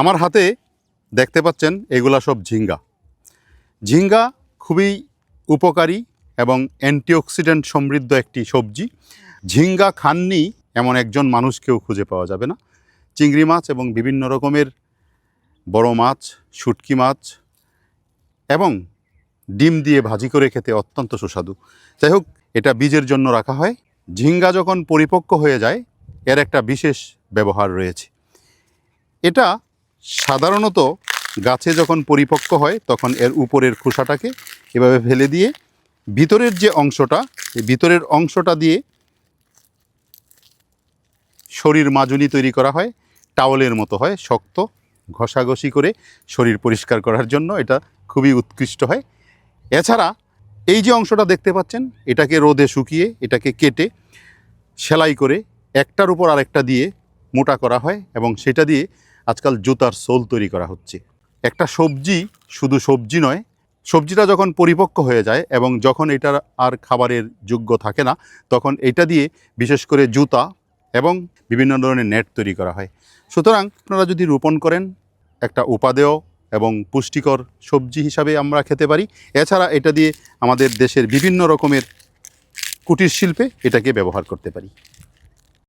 আমার হাতে দেখতে পাচ্ছেন এগুলা সব ঝিঙ্গা। ঝিঙ্গা খুবই উপকারী এবং অ্যান্টিঅক্সিডেন্ট সমৃদ্ধ একটি সবজি। ঝিঙ্গা খাননি এমন একজন মানুষকেও খুঁজে পাওয়া যাবে না। চিংড়ি মাছ এবং বিভিন্ন রকমের বড় মাছ, শুটকি মাছ এবং ডিম দিয়ে ভাজি করে খেতে অত্যন্ত সুস্বাদু। যাই হোক, এটা বীজের জন্য রাখা হয়। ঝিঙ্গা যখন পরিপক্ক হয়ে যায়, এর একটা বিশেষ ব্যবহার রয়েছে। এটা সাধারণত গাছে যখন পরিপক্ক হয়, তখন এর উপরের খোসাটাকে এভাবে ফেলে দিয়ে ভিতরের যে অংশটা ভিতরের অংশটা দিয়ে শরীর মাজুনি তৈরি করা হয় টাওয়েলের মতো হয়, শক্ত, ঘষাঘষি করে শরীর পরিষ্কার করার জন্য এটা খুবই উৎকৃষ্ট হয়। এছাড়া এই যে অংশটা দেখতে পাচ্ছেন, এটাকে রোদে শুকিয়ে, এটাকে কেটে সেলাই করে একটার উপর আরেকটা দিয়ে মোটা করা হয় এবং সেটা দিয়ে আজকাল জুতার সোল তৈরি করা হচ্ছে। একটা সবজি শুধু সবজি নয়, সবজিটা যখন পরিপক্ক হয়ে যায় এবং যখন এটার আর খাবারের যোগ্য থাকে না, তখন এটা দিয়ে বিশেষ করে জুতা এবং বিভিন্ন ধরনের নেট তৈরি করা হয়। সুতরাং আপনারা যদি রোপণ করেন, একটা উপাদেয় এবং পুষ্টিকর সবজি হিসাবে আমরা খেতে পারি। এছাড়া এটা দিয়ে আমাদের দেশের বিভিন্ন রকমের কুটির শিল্পে এটাকে ব্যবহার করতে পারি।